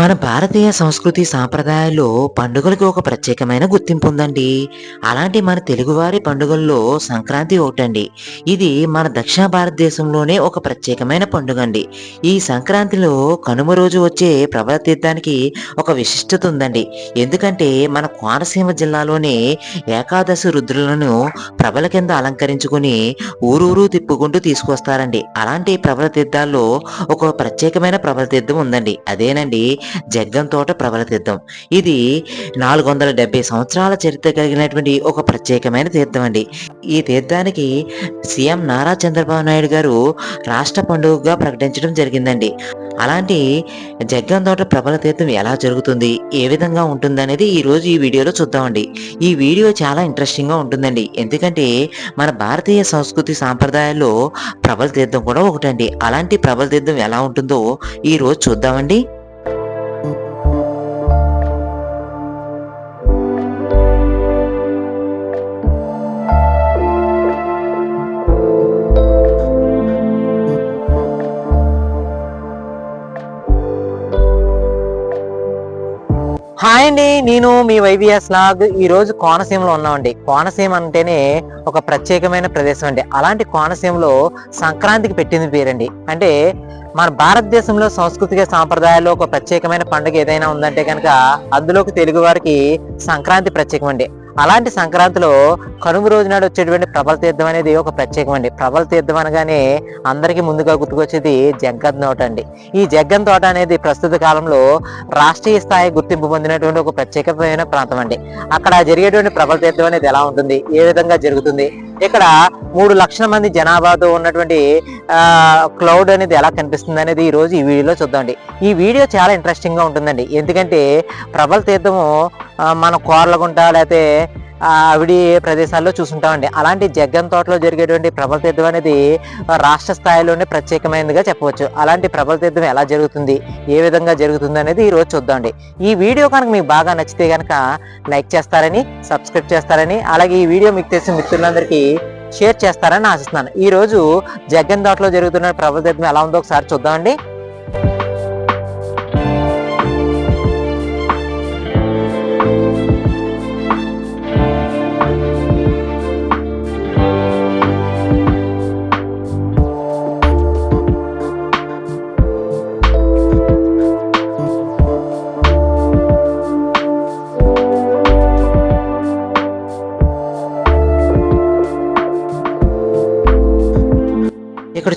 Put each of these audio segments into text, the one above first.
మన భారతీయ సంస్కృతి సాంప్రదాయాల్లో పండుగలకు ఒక ప్రత్యేకమైన గుర్తింపు ఉందండి. అలాంటి మన తెలుగువారి పండుగల్లో సంక్రాంతి ఒకటండి. ఇది మన దక్షిణ భారతదేశంలోనే ఒక ప్రత్యేకమైన పండుగ అండి ఈ సంక్రాంతిలో కనుమ రోజు వచ్చే ప్రభల తీర్థానికి ఒక విశిష్టత ఉందండి. ఎందుకంటే మన కోనసీమ జిల్లాలోనే ఏకాదశి రుద్రులను ప్రభల కింద అలంకరించుకుని ఊరూరు తిప్పుకుంటూ తీసుకొస్తారండి. అలాంటి ప్రభల తీర్థాల్లో ఒక ప్రత్యేకమైన ప్రభల తీర్థం ఉందండి. అదేనండి జగ్గం తోట ప్రబల తీర్థం ఇది నాలుగు వందల డెబ్బై సంవత్సరాల చరిత్ర కలిగినటువంటి ఒక ప్రత్యేకమైన తీర్థం అండి. ఈ తీర్థానికి సీఎం నారా చంద్రబాబు నాయుడు గారు రాష్ట్ర పండుగగా ప్రకటించడం జరిగిందండి. అలాంటి జగ్గం తోట ప్రబల తీర్థం ఎలా జరుగుతుంది? ఏ విధంగా ఉంటుంది అనేది ఈ రోజు ఈ వీడియోలో చూద్దామండి. ఈ వీడియో చాలా ఇంట్రెస్టింగ్గా ఉంటుందండి. ఎందుకంటే మన భారతీయ సంస్కృతి సాంప్రదాయాల్లో ప్రబల తీర్థం కూడా ఒకటండి. అలాంటి ప్రబల తీర్థం ఎలా ఉంటుందో ఈరోజు చూద్దామండి. నేను మీ వైబిఎస్ లాగ్ ఈ రోజు కోనసీమలో ఉన్నామండి. కోనసీమ అంటేనే ఒక ప్రత్యేకమైన ప్రదేశం అండి. అలాంటి కోనసీమలో సంక్రాంతికి పెట్టింది పేరండి. అంటే మన భారతదేశంలో సాంస్కృతిక సాంప్రదాయాల్లో ఒక ప్రత్యేకమైన పండుగ ఏదైనా ఉందంటే కనుక అందులోకి తెలుగు వారికి సంక్రాంతి ప్రత్యేకం అండి. అలాంటి సంక్రాంతిలో కనుమ రోజు నాడు వచ్చేటువంటి ప్రబల తీర్థం అనేది ఒక ప్రత్యేకం అండి. ప్రబల తీర్థం అనగానే అందరికీ ముందుగా గుర్తుకొచ్చేది జగ్గన్ తోట అండి. ఈ జగ్గన్ తోట అనేది ప్రస్తుత కాలంలో రాష్ట్రీయ స్థాయి గుర్తింపు పొందినటువంటి ఒక ప్రత్యేకమైన ప్రాంతం అండి. అక్కడ జరిగేటువంటి ప్రబల తీర్థం అనేది ఎలా ఉంటుంది? ఏ విధంగా జరుగుతుంది? ఇక్కడ మూడు లక్షల మంది జనాభాతో ఉన్నటువంటి క్లౌడ్ అనేది ఎలా కనిపిస్తుంది అనేది ఈ రోజు ఈ వీడియోలో చూద్దామండి. ఈ వీడియో చాలా ఇంట్రెస్టింగ్గా ఉంటుందండి. ఎందుకంటే ప్రబల తీర్థము మన కోర్లగుంట లేకపోతే ఆవిడ ప్రదేశాల్లో చూసుంటామండి. అలాంటి జగ్గన్ తోటలో జరిగేటువంటి ప్రబల తీర్థం అనేది రాష్ట్ర స్థాయిలోనే ప్రత్యేకమైనదిగా చెప్పవచ్చు. అలాంటి ప్రబల తీర్థం ఎలా జరుగుతుంది? ఏ విధంగా జరుగుతుంది అనేది ఈ రోజు చూద్దామండి. ఈ వీడియో కనుక మీకు బాగా నచ్చితే కనుక లైక్ చేస్తారని సబ్స్క్రైబ్ చేస్తారని అలాగే ఈ వీడియో మీకు తెలిసిన మిత్రులందరికీ షేర్ చేస్తారని ఆశిస్తున్నాను. ఈరోజు జగ్గన్ తోటలో జరుగుతున్న ప్రబల తీర్థం ఎలా ఉందో ఒకసారి చూద్దామండి.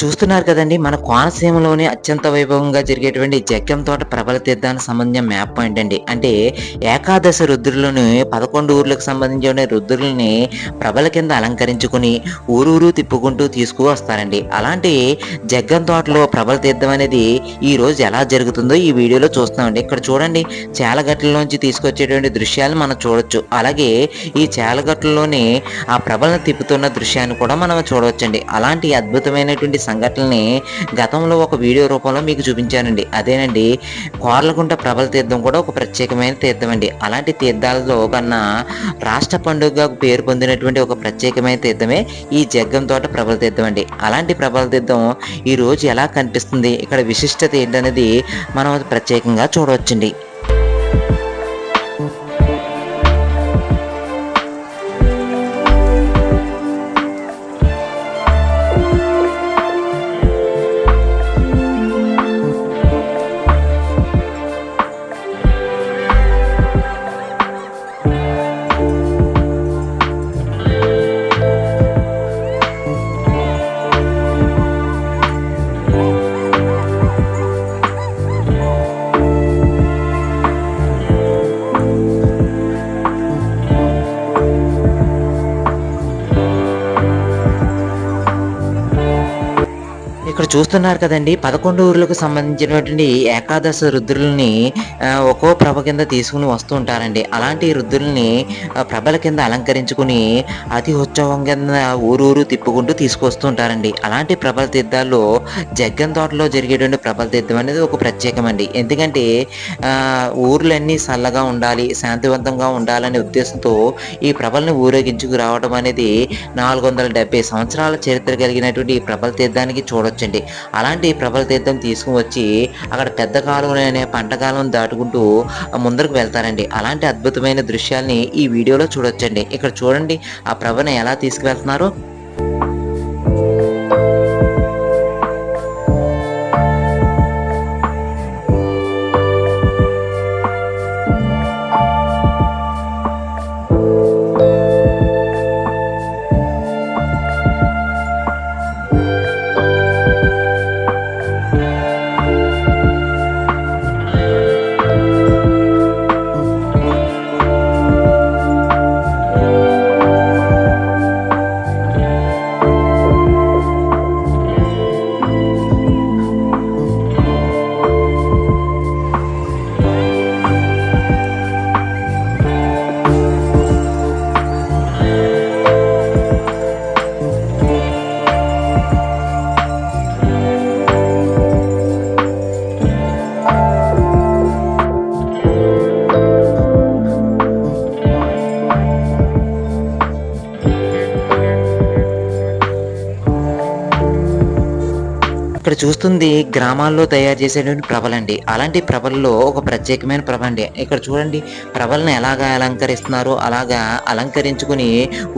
చూస్తున్నారు కదండి. మన కోనసీమలోనే అత్యంత వైభవంగా జరిగేటువంటి జగ్గం తోట ప్రబల తీర్థానికి సంబంధించిన మ్యాప్ పాయింట్ అండి. అంటే ఏకాదశి రుద్రులను పదకొండు ఊర్లకు సంబంధించిన రుద్రులని ప్రభల కింద అలంకరించుకుని ఊరూరు తిప్పుకుంటూ తీసుకువస్తారండి అలాంటి జగ్గం తోటలో ప్రబల తీర్థం అనేది ఈ రోజు ఎలా జరుగుతుందో ఈ వీడియోలో చూస్తామండి. ఇక్కడ చూడండి చేలగట్లలోంచి తీసుకొచ్చేటువంటి దృశ్యాలు మనం చూడొచ్చు. అలాగే ఈ చేలగట్లలోనే ఆ ప్రబలను తిప్పుతున్న దృశ్యాన్ని కూడా మనం చూడవచ్చండి. అలాంటి అద్భుతమైనటువంటి సంఘటనని గతంలో ఒక వీడియో రూపంలో మీకు చూపించానండి. అదేనండి కోర్లగుంట ప్రభల తీర్థం కూడా ఒక ప్రత్యేకమైన తీర్థం అండి అలాంటి తీర్థాలలో కన్నా రాష్ట్ర పండుగగా పేరు పొందినటువంటి ఒక ప్రత్యేకమైన తీర్థమే ఈ జగ్గం తోట ప్రభల తీర్థం అండి అలాంటి ప్రభల తీర్థం ఈ రోజు ఎలా కనిపిస్తుంది? ఇక్కడ విశిష్టత ఏంటనేది మనం ప్రత్యేకంగా చూడవచ్చండి. ఇక్కడ చూస్తున్నారు కదండి. పదకొండు ఊర్లకు సంబంధించినటువంటి ఏకాదశ రుద్రుల్ని ఒక్కో ప్రభ కింద తీసుకుని వస్తూ ఉంటారండి. అలాంటి రుద్రుల్ని ప్రభల కింద అలంకరించుకుని అతి ఉచ్చ వారోత్సవం కింద ఊరూరు తిప్పుకుంటూ తీసుకొస్తూ ఉంటారండి అలాంటి ప్రబల తీర్థాల్లో జగ్గన్ తోటలో జరిగేటువంటి ప్రబల తీర్థం అనేది ఒక ప్రత్యేకమండి. ఎందుకంటే ఊర్లన్నీ చల్లగా ఉండాలి శాంతివంతంగా ఉండాలనే ఉద్దేశంతో ఈ ప్రభల్ని ఊరేగించుకు రావడం అనేది నాలుగు వందల డెబ్బై సంవత్సరాల చరిత్ర కలిగినటువంటి ఈ ప్రబల తీర్థానికి చూడొచ్చండి. అలాంటి ప్రబల తీర్థం తీసుకుని వచ్చి అక్కడ పెద్ద కాలం అనే పంట కాలం దాటుకుంటూ ముందరకు వెళ్తారండి. అలాంటి అద్భుతమైన దృశ్యాల్ని ఈ వీడియోలో చూడొచ్చండి. ఇక్కడ చూడండి ఆ ప్రభను ఎలా తీసుకువెళ్తున్నారో చూస్తుంది గ్రామాల్లో తయారు చేసేటువంటి ప్రభలండి అలాంటి ప్రభల్లో ఒక ప్రత్యేకమైన ప్రభ అండి. ఇక్కడ చూడండి ప్రభలను ఎలాగా అలంకరిస్తున్నారో అలాగా అలంకరించుకుని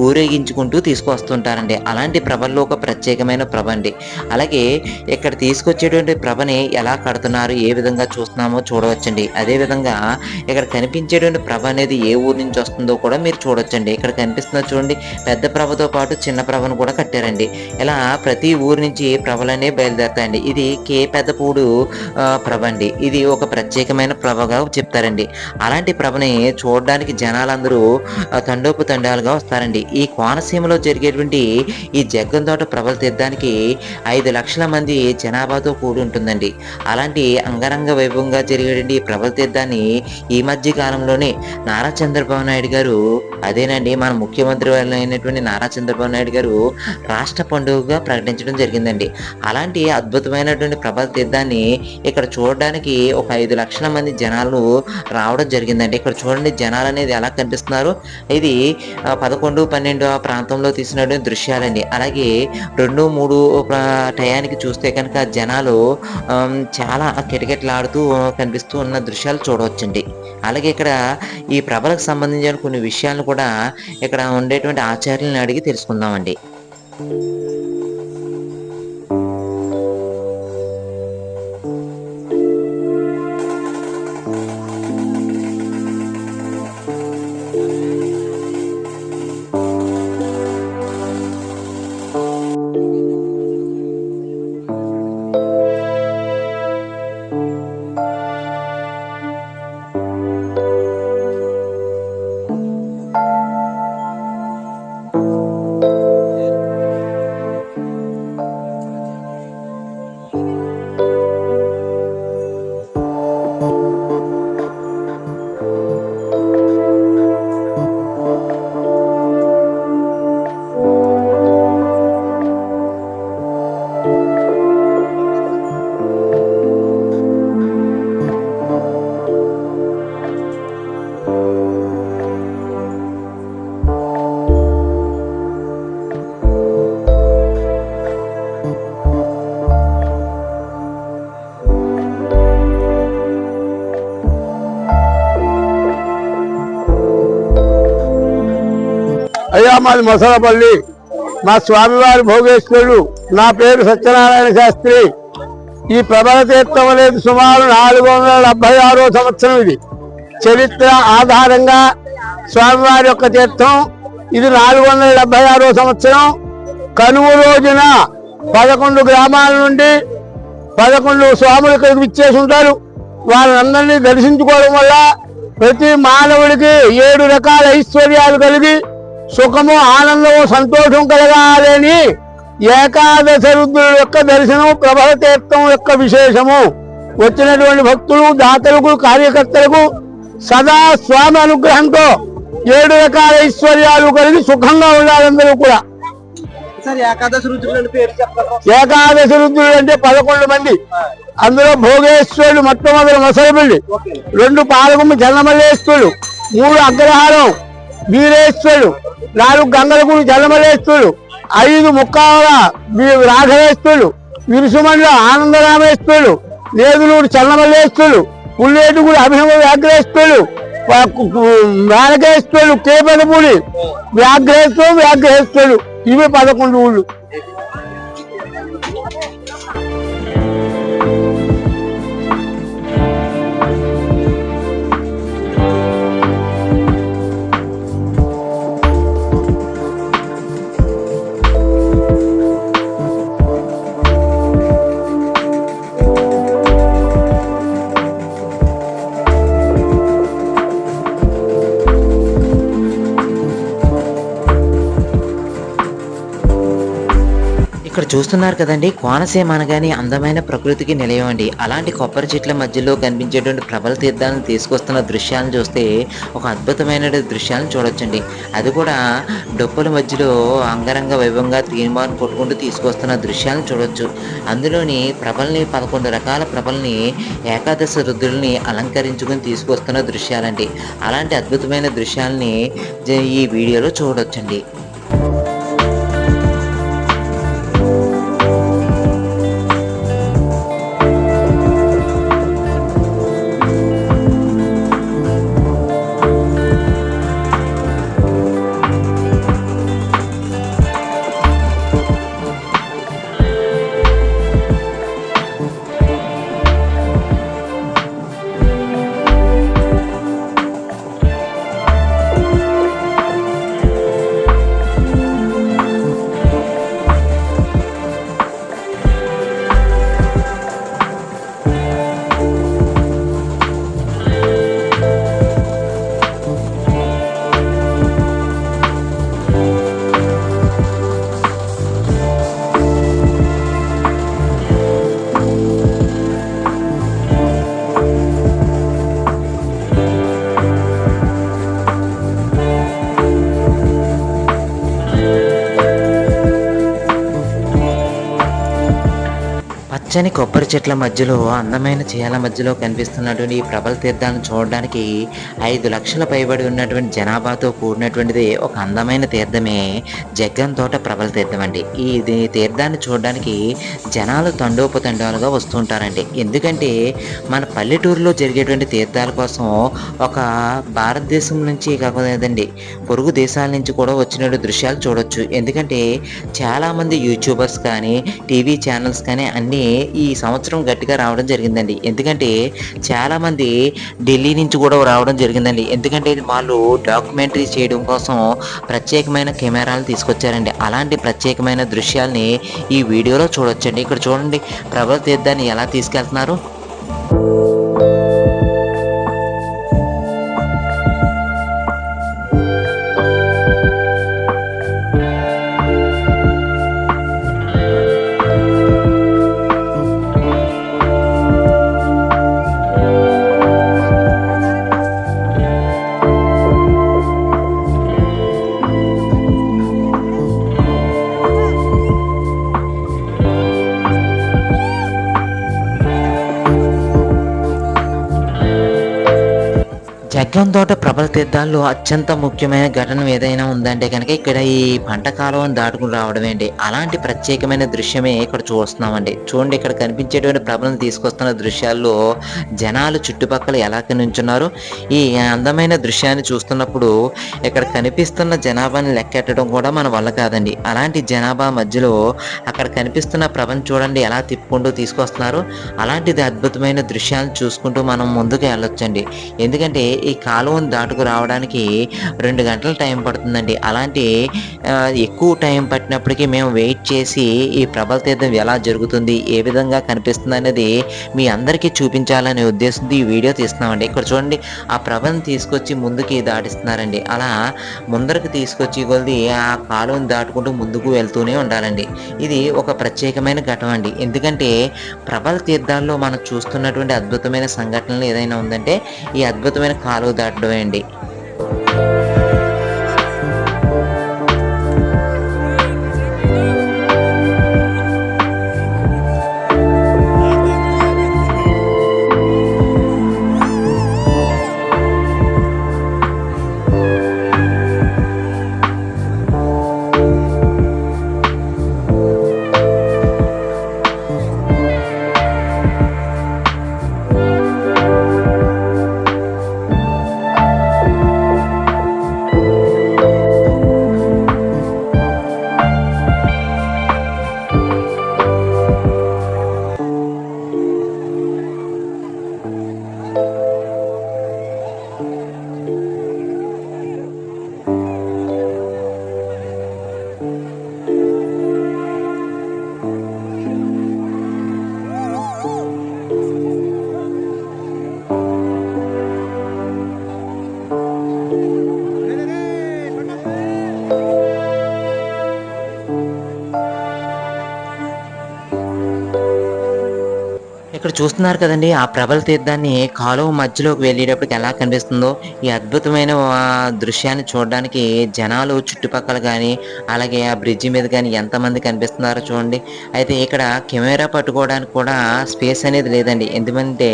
ఊరేగించుకుంటూ తీసుకొస్తుంటారండి అలాంటి ప్రభల్లో ఒక ప్రత్యేకమైన ప్రభ అండి. అలాగే ఇక్కడ తీసుకొచ్చేటువంటి ప్రభని ఎలా కడుతున్నారు ఏ విధంగా చూస్తున్నామో చూడవచ్చండి. అదే విధంగా ఇక్కడ కనిపించేటువంటి ప్రభ అనేది ఏ ఊరు నుంచి వస్తుందో కూడా మీరు చూడొచ్చండి ఇక్కడ కనిపిస్తుందో చూడండి పెద్ద ప్రభతో పాటు చిన్న ప్రభను కూడా కట్టారండి. ఇలా ప్రతి ఊరు నుంచి ప్రభలనే బయలుదేరతాయండి. ఇది కే పెద్దపూడు ప్రభ అండి ఇది ఒక ప్రత్యేకమైన ప్రభగా చెప్తారండి. అలాంటి ప్రభని చూడడానికి జనాలందరూ తండోపు తండాలుగా వస్తారండి. ఈ కోనసీమలో జరిగేటువంటి ఈ జగ్గంతోట ప్రభలు తీర్థానికి ఐదు లక్షల మంది జనాభాతో కూడి ఉంటుందండి. అలాంటి అంగరంగ వైభవంగా జరిగేటువంటి ఈ ప్రభల తీర్థాన్ని ఈ మధ్య కాలంలోనే నారా చంద్రబాబు నాయుడు గారు అదేనండి మన ముఖ్యమంత్రి అయినటువంటి నారా చంద్రబాబు నాయుడు గారు రాష్ట్ర పండుగగా ప్రకటించడం జరిగిందండి. అలాంటి అద్భుతమైనటువంటి ప్రభాత తీర్థాన్ని ఇక్కడ చూడడానికి ఒక ఐదు లక్షల మంది జనాలు రావడం జరిగిందండి. ఇక్కడ చూడండి జనాలు అనేది ఎలా కనిపిస్తున్నారు. ఇది పదకొండు పన్నెండు ఆ ప్రాంతంలో తీసినటువంటి దృశ్యాలండి. అలాగే రెండు మూడు టయానికి చూస్తే కనుక జనాలు చాలా కిటకిటలాడుతూ కనిపిస్తూ ఉన్న దృశ్యాలు చూడవచ్చండి. అలాగే ఇక్కడ ఈ ప్రభలకు సంబంధించిన కొన్ని విషయాలను కూడా ఇక్కడ ఉండేటువంటి ఆచార్యులను అడిగి తెలుసుకుందామండి. అయ్యా మాది మసలపల్లి. మా స్వామివారి భోగేశ్వరుడు. నా పేరు సత్యనారాయణ శాస్త్రి. ఈ ప్రబల తీర్థం అనేది సుమారు నాలుగు వందల డెబ్బై ఆరో సంవత్సరం ఇది. చరిత్ర ఆధారంగా స్వామివారి యొక్క తీర్థం ఇది నాలుగు వందల డెబ్బై ఆరో సంవత్సరం. కనుమ రోజున పదకొండు గ్రామాల నుండి పదకొండు స్వాములు ఇక్కడికి ఇచ్చేసి ఉంటారు. వాళ్ళందరినీ దర్శించుకోవడం వల్ల ప్రతి మానవుడికి ఏడు రకాల ఐశ్వర్యాలు కలిగి సుఖము ఆనందము సంతోషం కలగాలని ఏకాదశ రుద్రుల యొక్క దర్శనం ప్రభల తీర్థం యొక్క విశేషము. వచ్చినటువంటి భక్తులు దాతలకు కార్యకర్తలకు సదా స్వామి అనుగ్రహంతో ఏడు రకాల ఐశ్వర్యాలు కలిగి సుఖంగా ఉండాలి అందరూ కూడా. ఏకాదశి రుద్రుడు అంటే పదకొండు మంది. అందులో భోగేశ్వరుడు మొట్టమొదటి మొసలపల్లి రెండు పాలకొమ్మ జలమల్లేశ్వరుడు మూడు అగ్రహారం వీరేశ్వరుడు నాలుగు గంగలగూడు జలమలేస్తుడు ఐదు ముక్కావల వీ- రాఘవేశ్వరుడు విరుసుమండ్ల ఆనందరామేశ్వరుడు నేదులూరు చల్లమల్లేశ్వరుడు పుల్లేటుగుడు అభినవ వ్యాఘ్రేశ్వరుడు మేనకేస్తుడు కు- కు- మేనకేశ్వరుడు ఇవి పదకొండు ఊళ్ళు. చూస్తున్నారు కదండి. కోనసీమ అనగానే అందమైన ప్రకృతికి నిలయం అండి. అలాంటి కొబ్బరి చెట్ల మధ్యలో కనిపించేటువంటి ప్రబల తీర్థాలను తీసుకొస్తున్న దృశ్యాలను చూస్తే ఒక అద్భుతమైన దృశ్యాలను చూడొచ్చండి. అది కూడా డొప్పల మధ్యలో అంగరంగ వైభవంగా తీర్మానం కొట్టుకుంటూ తీసుకొస్తున్న దృశ్యాలను చూడొచ్చు. అందులోని ప్రభల్ని పదకొండు రకాల ప్రభల్ని ఏకాదశ రుద్రుల్ని అలంకరించుకుని తీసుకొస్తున్న దృశ్యాలండి. అలాంటి అద్భుతమైన దృశ్యాలని ఈ వీడియోలో చూడొచ్చండి. పచ్చని కొబ్బరి చెట్ల మధ్యలో అందమైన చీల మధ్యలో కనిపిస్తున్నటువంటి ఈ ప్రబల తీర్థాన్ని చూడడానికి ఐదు లక్షల పైబడి ఉన్నటువంటి జనాభాతో కూడినటువంటిది ఒక అందమైన తీర్థమే జగ్గం తోట ప్రబల తీర్థం అండి. ఈ ఇది తీర్థాన్ని చూడడానికి జనాలు తండోపతండాలుగా వస్తుంటారండి. ఎందుకంటే మన పల్లెటూరులో జరిగేటువంటి తీర్థాల కోసం ఒక భారతదేశం నుంచి కాకూడదండి పొరుగు దేశాల నుంచి కూడా వచ్చినటువంటి దృశ్యాలు చూడొచ్చు. ఎందుకంటే చాలామంది యూట్యూబర్స్ కానీ టీవీ ఛానల్స్ కానీ అన్నీ ఈ సంవత్సరం గట్టిగా రావడం జరిగిందండి. ఎందుకంటే చాలామంది ఢిల్లీ నుంచి కూడా రావడం జరిగిందండి. ఎందుకంటే వాళ్ళు డాక్యుమెంటరీ చేయడం కోసం ప్రత్యేకమైన కెమెరాలు తీసుకొచ్చారండి. అలాంటి ప్రత్యేకమైన దృశ్యాల్ని ఈ వీడియోలో చూడొచ్చండి. ఇక్కడ చూడండి ప్రభల తీర్థాన్ని ఎలా తీసుకెళ్తున్నారు? తీర్థాల్లో అత్యంత ముఖ్యమైన ఘటన ఏదైనా ఉందంటే కనుక ఇక్కడ ఈ పంట కాలువను దాటుకుని రావడం అండి అలాంటి ప్రత్యేకమైన దృశ్యమే ఇక్కడ చూస్తున్నామండి. చూడండి ఇక్కడ కనిపించేటువంటి ప్రభలను తీసుకొస్తున్న దృశ్యాల్లో జనాలు చుట్టుపక్కల ఎలా నుంచున్నారు ఈ అందమైన దృశ్యాన్ని చూస్తున్నప్పుడు ఇక్కడ కనిపిస్తున్న జనాభాని లెక్కెట్టడం కూడా మన వల్ల కాదండి. అలాంటి జనాభా మధ్యలో అక్కడ కనిపిస్తున్న ప్రభను చూడండి ఎలా తిప్పుకుంటూ తీసుకొస్తున్నారు? అలాంటిది అద్భుతమైన దృశ్యాలను చూసుకుంటూ మనం ముందుకు వెళ్ళొచ్చండి. ఎందుకంటే ఈ కాలువను దాటుకు రావడానికి రెండు గంటల టైం పడుతుందండి. అలాంటి ఎక్కువ టైం పట్టినప్పటికీ మేము వెయిట్ చేసి ఈ ప్రబల తీర్థం ఎలా జరుగుతుంది ఏ విధంగా కనిపిస్తుంది అనేది మీ అందరికీ చూపించాలనే ఉద్దేశంతో ఈ వీడియో తీస్తున్నామండి. ఇక్కడ చూడండి ఆ ప్రభను తీసుకొచ్చి ముందుకి దాటిస్తున్నారండి. అలా ముందరకు తీసుకొచ్చి కొద్ది ఆ కాలువను దాటుకుంటూ ముందుకు వెళ్తూనే ఉండాలండి. ఇది ఒక ప్రత్యేకమైన ఘటన అండి. ఎందుకంటే ప్రబల తీర్థాల్లో మనం చూస్తున్నటువంటి అద్భుతమైన సంఘటనలు ఏదైనా ఉందంటే ఈ అద్భుతమైన కాలువ దాటడమే అండి. ఇక్కడ చూస్తున్నారు కదండి ఆ ప్రబల తీర్థాన్ని కాలువ మధ్యలోకి వెళ్ళేటప్పటికి ఎలా కనిపిస్తుందో ఈ అద్భుతమైన దృశ్యాన్ని చూడడానికి జనాలు చుట్టుపక్కల కానీ అలాగే ఆ బ్రిడ్జి మీద కానీ ఎంతమంది కనిపిస్తున్నారో చూడండి. అయితే ఇక్కడ కెమెరా పట్టుకోవడానికి కూడా స్పేస్ అనేది లేదండి. ఎందుకంటే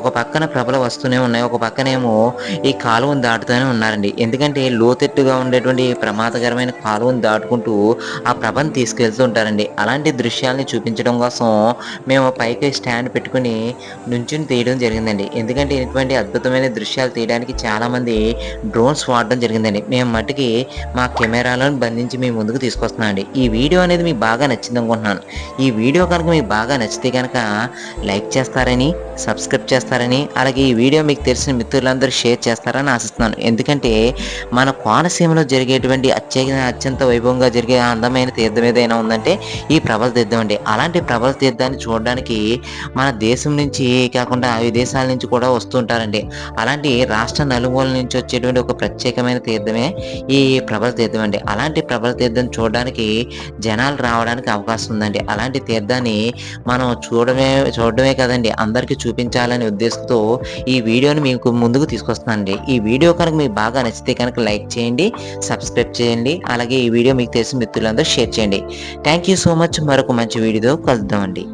ఒక పక్కన ప్రబల వస్తూనే ఉన్నాయి ఒక పక్కనేమో ఈ కాలువను దాటుతూనే ఉన్నారండి. ఎందుకంటే లోతెట్టుగా ఉండేటువంటి ప్రమాదకరమైన కాలువను దాటుకుంటూ ఆ ప్రభను తీసుకెళ్తూ ఉంటారండి. అలాంటి దృశ్యాల్ని చూపించడం కోసం మేము పైకి స్టాండ్ పెట్టుకుని నుంచుని తీయడం జరిగిందండి. ఎందుకంటే ఇటువంటి అద్భుతమైన దృశ్యాలు తీయడానికి చాలామంది డ్రోన్స్ వాడడం జరిగిందండి. మేము మట్టుకి మా కెమెరాలను బంధించి మీ ముందుకు తీసుకొస్తున్నాం అండి. ఈ వీడియో అనేది మీకు బాగా నచ్చింది అనుకుంటున్నాను. ఈ వీడియో కనుక మీకు బాగా నచ్చితే కనుక లైక్ చేస్తారని సబ్స్క్రైబ్ చేస్తారని అలాగే ఈ వీడియో మీకు తెలిసిన మిత్రులందరూ షేర్ చేస్తారని ఆశిస్తున్నాను. ఎందుకంటే మన కోనసీమలో జరిగేటువంటి అత్యంత అత్యంత వైభవంగా జరిగే అందమైన తీర్థం ఏదైనా ఉందంటే ఈ ప్రబల తీర్థం అండి. అలాంటి ప్రబల తీర్థాన్ని చూడడానికి మన దేశం దేశం నుంచి కాకుండా విదేశాల నుంచి కూడా వస్తుంటారండి. అలాంటి రాష్ట్ర నలుమూల నుంచి వచ్చేటువంటి ఒక ప్రత్యేకమైన తీర్థమే ఈ ప్రబల తీర్థం అండి. అలాంటి ప్రబల తీర్థం చూడడానికి జనాలు రావడానికి అవకాశం ఉందండి. అలాంటి తీర్థాన్ని మనం చూడమే చూడడమే కదండి. అందరికీ చూపించాలనే ఉద్దేశంతో ఈ వీడియోని మీకు ముందుకు తీసుకొస్తానండి ఈ వీడియో కనుక మీకు బాగా నచ్చితే కనుక లైక్ చేయండి సబ్స్క్రైబ్ చేయండి అలాగే ఈ వీడియో మీకు తెలిసిన మిత్రులందరూ షేర్ చేయండి. Thank you so much. మరొక మంచి వీడియోతో కలుద్దామండి.